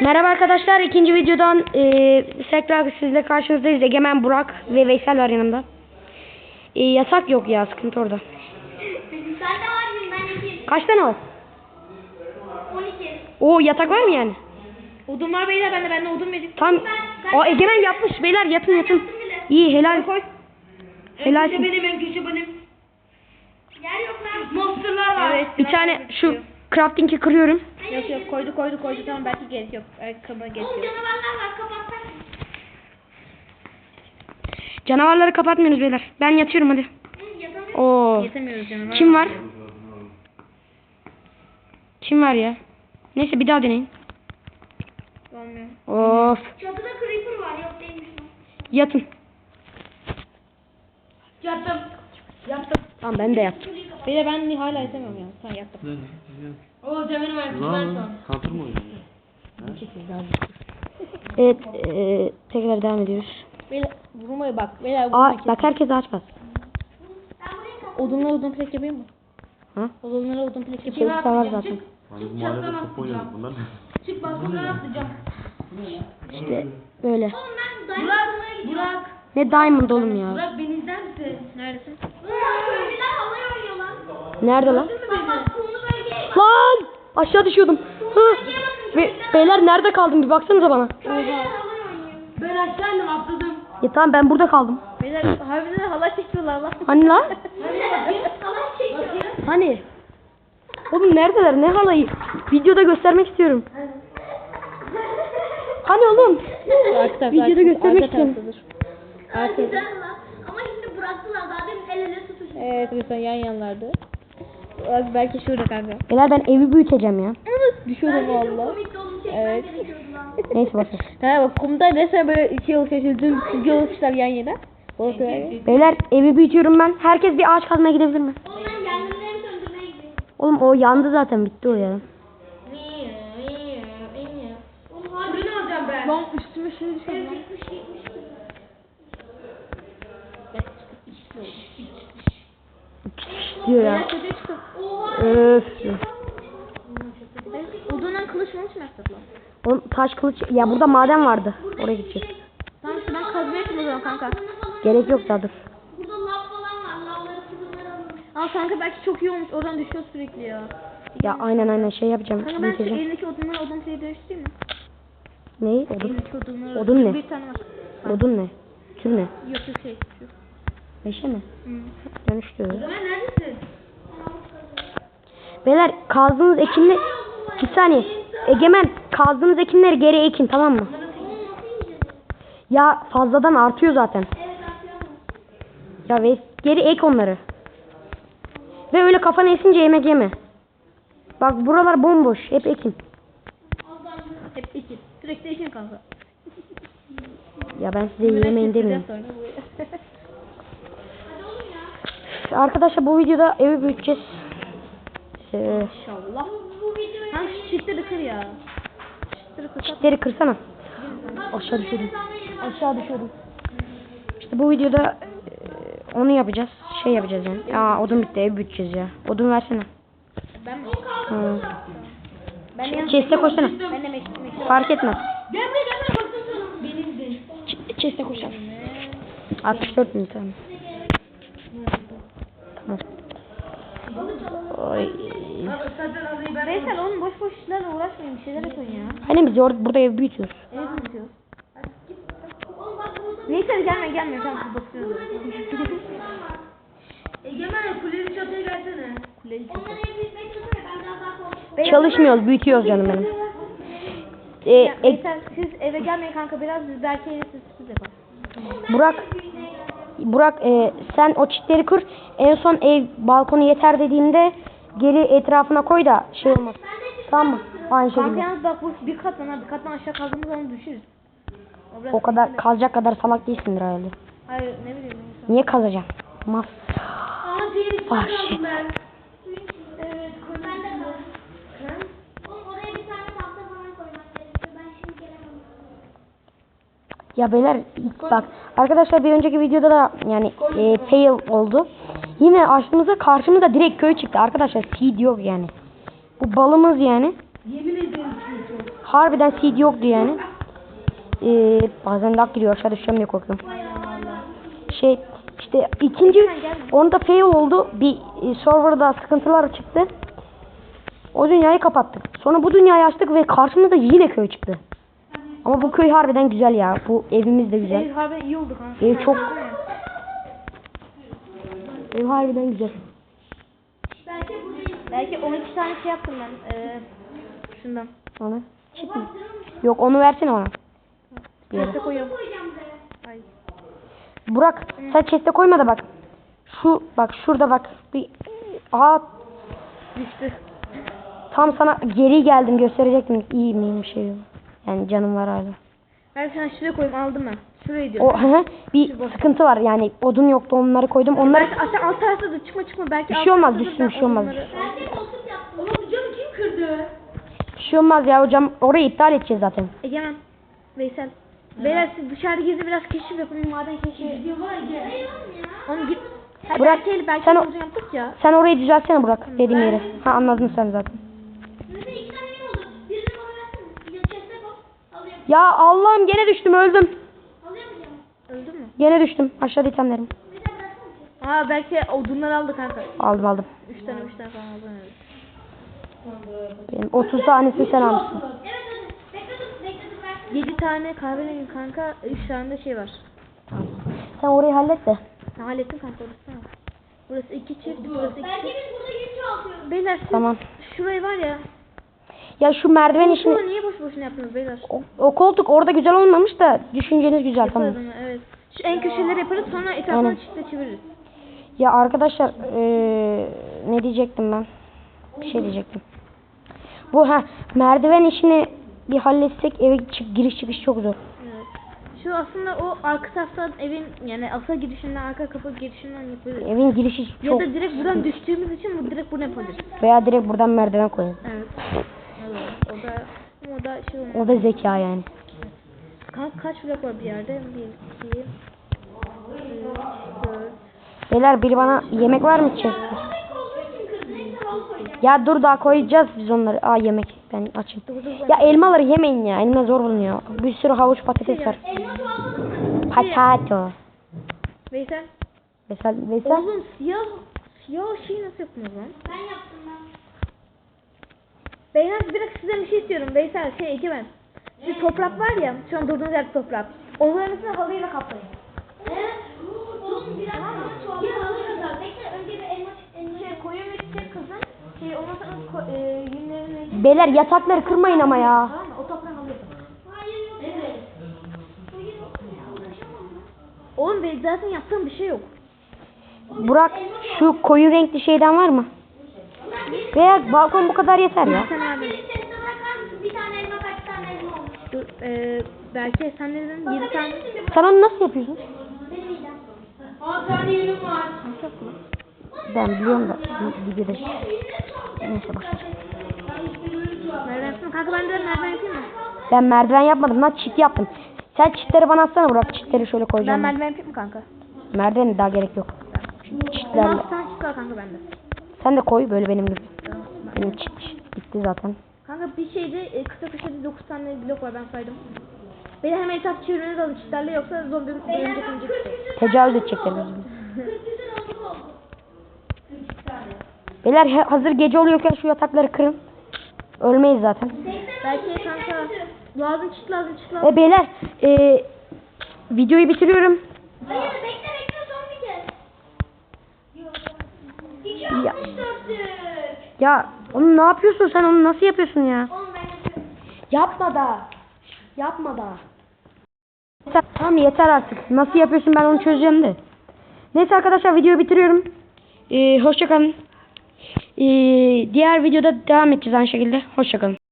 Merhaba arkadaşlar ikinci videodan e, tekrar sizle karşınızdayız. Egemen Burak ve Veysel var yanımda. E, yatak yok ya sıkıntı orada. Sen de var mıyım? Ben iki. Kaç tane var? 12. O yatak var mı yani? Odun var beyler bende bende odun verin. Tam o Egemen yapmış beyler yatın yatın. İyi helal. Koy. Helal. Köşe benim en köşe benim. Yer yok lan. Monsterlar var. Evet. Bir tane şu crafting'i kırıyorum. Yok yok koydu koydu koydu tamam belki gerek yok. Ayakkabı gerek yok. canavarlar var kapatsak. Canavarları kapatmıyoruz beyler. Ben yatıyorum hadi. Hı, yatamıyorum. Oo. Yetemiyoruz. Kim var? Kim var ya? Neyse bir daha deneyin. Olmuyor. Of. Çatıda creeper var. Yok değilmiş lan. Yatın. Yattım. Yattım. Tamam ben de yattım. Beyler ben hala yatamiyorum ya. Tamam yattım. O Cemil'in ayakkabı Lan kaldır mı oyunu? Evet e, tekrar devam ediyoruz. Beyler vurmayı bak. Beyler Aa, vurmayı bak herkes aç bas. Ben buraya kapatayım. Odunlara odun plak yapayım mı? Ha? Odunlara odun plak yapayım. Da var zaten. Hani bu mahallede top oynadık bunlar. Çık balkondan atlayacağım. İşte böyle. Oğlum ben gidiyorum. Burak. Ne diamond oğlum ya. Burak beni izler misin? Neredesin? Ulan köylüler halay oynuyor lan. Nerede lan? Lan! Aşağı düşüyordum. Hı. Be- beyler nerede kaldım bir baksanıza bana. Ben aşağı indim atladım. Ya tamam ben burada kaldım. Beyler harbiden de halay çekiyorlar lan. Hani lan? Hani? Oğlum neredeler? Ne halayı? Videoda göstermek istiyorum. Hani oğlum? Arka tarafta, Videoda göstermek istiyorum. lan. Ama şimdi bıraktılar. Daha demin el ele tutuşmuş. Evet lütfen yan yanlardı. Burak belki şurada kanka. Beyler ben evi büyüteceğim ya. Bence çok valla. Evet. Neyse boşver. Ha bak kumda resmen böyle şey oluşuyor. Dün çizgi oluşmuşlar yan yana. Orası. Beyler evi büyütüyorum ben. Herkes bir ağaç kazmaya gidebilir mi? Oğlum ben yangınları söndürmeye gidiyorum. Oğlum o yandı zaten bitti o ya. Oğlum harbi. ne alacağım ben? Lan üstüme şey düşüyor lan. 70 70. Diyor ya. Beyler çatıya çıkın. Oha. Öf. Odundan kılıç mı yapsak lan? Oğlum taş kılıç. Ya burada maden vardı. Oraya gideceğiz. Tamam işte ben kazmaya zaman kanka. Gerek yok daha dur. Burada lav falan var. Lavları fırınları alalım. Al kanka belki çok iyi olmuş. Oradan düşüyor sürekli ya. Ya aynen aynen şey yapacağım. Kanka ben şu Büyüteceğim. elindeki odunları odun şeye dönüştüreyim mi? Neyi? Odun. Elindeki odunları. Odun ne? Bir tane var. Odun ne? Tür ne? Yok yok şey. Şu. Meşe mi? Hı. Dönüştü. Ömer neredesin? Beyler kazdığınız ekinle... Bir saniye. Egemen kazdığınız ekinleri geri ekin tamam mı? Ya fazladan artıyor zaten. Ya ve geri ek onları. Ve öyle kafana esince yemek yeme. Bak buralar bomboş. Hep ekin. Hep iki. Sürekli işin kanka. Ya ben size yemeyin demiyorum. Arkadaşlar bu videoda evi büyüteceğiz. Ee, videoyu Ha şu çitleri kır ya. Çitleri kırsak. çitleri kırsana. Aşağı düşüyordum. Aşağı düşüyordum. İşte bu videoda e, onu yapacağız. Şey yapacağız yani. Aa odun bitti evi büyüteceğiz ya. Odun versene. Ben mi? Hı. Ben yalnız. Chest'e koşsana. Ben de. Fark etmez. Gel buraya gel buraya baksana. Benim de. Ch- Chest'e koşalım. 64 bin tamam. Tamam. Oy. Veysel oğlum boş boş işlerle uğraşmayın. Bir şeyler yapın ya. Hani biz orada burada ev büyütüyoruz. Ev büyütüyoruz. Neyse gelme gelme. Tamam biz bakıyoruz. Egemen kuleli çatıya gelsene. Daha konuşayım. Çalışmıyoruz, büyütüyoruz canım benim. Ee, Ya, e- Veysel siz eve gelmeyin kanka biraz biz belki siz, siz yapalım. Burak, Burak e, sen o çitleri kur. En son ev balkonu yeter dediğimde geri etrafına koy da şey olmaz. Tamam mı? Aynı Kanka şekilde. yalnız bak bu bir kattan ha bir kattan aşağı kazdığımız zaman düşürüz. O, biraz O kadar sıkıntılı. kazacak kadar salak değilsindir herhalde. Hayır ne bileyim. Niye kazacağım? Mas. Ah, içine shit. kaldım ben. Evet koy. Ben de kaldım. Oğlum oraya bir tane tahta falan koymak gerekiyor. Ben şimdi gelemem. Ya beyler bak arkadaşlar bir önceki videoda da yani e, fail oldu. Yine açtığımızda karşımıza direkt köy çıktı arkadaşlar seed yok yani. Bu balımız yani. Yemin ederim harbiden CD yoktu yani. Ee, bazen lag giriyor aşağı düşeceğim diye korkuyorum. Şey işte ikinci onda fail oldu. Bir e, serverda sıkıntılar çıktı. O dünyayı kapattık. Sonra bu dünyayı açtık ve karşımıza yine köy çıktı. Ama bu köy harbiden güzel ya. Bu evimiz de güzel. Ev harbiden iyi oldu kanka. Ev çok ev harbiden güzel. Belki burayı Belki 12 tane şey yaptım ben. Ee, şundan. Onu. Çit mi? Yok onu versene bana. Chest'e koyuyorum. Ay. Burak sen chest'e koyma da bak. Şu bak şurada bak. Bir Aa Düştü. tam sana geri geldim gösterecektim. İyi miyim şey. yok. Yani canım var hala. Ben sana şuraya koyayım aldım ben. Şuraya diyorum. O hı hı, bir sıkıntı var yani odun yoktu onları koydum. Onları Belki alt tarafta da çıkma çıkma belki Bir şey olmaz, düşsün, bir ben şey olmaz. odunları- Belki koltuk yaptım. Oğlum bu camı kim kırdı? bir şey olmaz ya hocam orayı iptal edeceğiz zaten. Egemen. Veysel. Beyler siz dışarı gizli biraz keşif yapın. Maden keşfi. Onu git. Ha, Bırak, belki, belki sen o- sen yaptık ya. Sen orayı düzeltsene Burak dediğim yeri. Ha anladın sen zaten. Ya Allah'ım gene düştüm öldüm. Öldün mü? Gene düştüm aşağıda itemlerim. Aa belki odunları aldı kanka. Aldım aldım. 3 tane 3 tane falan aldı. Evet. Benim 30 tanesini sen almışsın. Evet hadi. Bekle dur. Bekle dur versene. 7 tane kahverengi kanka 3 tane de şey var. Sen orayı hallet de. Ha, hallettim kanka orası tamam. Burası 2 çift, burası 2 Belki çift. biz burada yük çoğaltıyoruz. Beyler siz Tamam. şurayı var ya. Ya şu merdiven işini Şunu niye boş boşuna yaptınız beyler? o, o koltuk orada güzel olmamış da düşünceniz güzel tamam. Yaparız onu evet. Şu en köşeleri yaparız sonra etrafını çifte çeviririz. Ya arkadaşlar eee, ne diyecektim ben? Bir şey diyecektim. Bu ha merdiven işini bir halletsek eve çık, giriş çıkış çok zor. Evet. Şu aslında o arka taraftan evin yani asa girişinden arka kapı girişinden yapıyoruz. Evin girişi Ya çok da direkt buradan düştüğümüz için bu direkt bunu yapabiliriz. veya direkt buradan merdiven koyalım. Evet. Evet. O da o da şey olmaz. O da zeka yani. Kanka kaç blok var bir yerde? 1, 2, 3, 4. Beyler biri bana yemek var mı içecek? Ya dur daha koyacağız biz onları. Aa yemek ben açım. Ya elmaları yemeyin ya. Elimde zor bulunuyor. Bir sürü havuç patates var. Elma? Patato. Veysel. Mesela, mesela Oğlum siyah siyah şeyi nasıl yaptınız lan? Ben yaptım ben. Beyler biraz sizden bir şey istiyorum. Veysel şey Egemen. Şu toprak var ya şu an durduğunuz yerde toprak. Onların üstüne halıyla kaplayın. Evet. Oğlum biraz daha çoğaltalım. Bekle önce bir elma elma Şey koyun ve çiçek kızın. Şey ondan sonra ko- e, yünlerini beyler yatakları kırmayın ama ya. Tamam mı? O toprağı. Hayır yok. Evet. Hayır yok ya. Uğraşamam ben. Oğlum benim zaten yaptığım bir şey yok. Burak şu koyu renkli şeyden var mı? Veya balkon bu kadar yeter ya. Sen abi. Bir tane bırakar mısın? Bir tane elma kaç tane elma olmuş? Dur, e, belki sen dedin? 7 tane. Sen onu nasıl yapıyorsun? Benim midem. Ben biliyorum da bir videoda. Neyse boş ver. Merdiven yapsın. Kanka ben de merdiven yapayım mı? Ben merdiven yapmadım lan çit yaptım. Sen çitleri bana atsana Burak. Çitleri şöyle Ben koyacağım. Ben merdiven yapayım mı kanka? Merdivene daha gerek yok. Çitlerle. 16 tane var kanka bende. Sen de koy böyle benim gibi. Benim çit bitti zaten. Kanka bir şeyde e, kısa köşede 9 tane blok var ben saydım. Beni hemen etraf çevirmeniz lazım çitlerle yoksa zombi örümcek örümcek çıkacak. Tecavüz edecekler bizi. 40 güzel oldu oldu. Beyler he- hazır gece oluyorken şu yatakları kırın. Ölmeyiz zaten. Belki kanka lazım çit lazım çit lazım. E beyler e, videoyu bitiriyorum. Hayır bekle bekle son bir kez. Ya. 264'lük. Ya onu ne yapıyorsun sen onu nasıl yapıyorsun ya? Oğlum ben yapıyorum. Yapma da. Yapma da. Yeter, tamam yeter artık. Nasıl yapıyorsun ben onu çözeceğim de. Neyse arkadaşlar videoyu bitiriyorum. Ee, hoşçakalın. Ee, diğer videoda devam edeceğiz aynı şekilde. Hoşçakalın.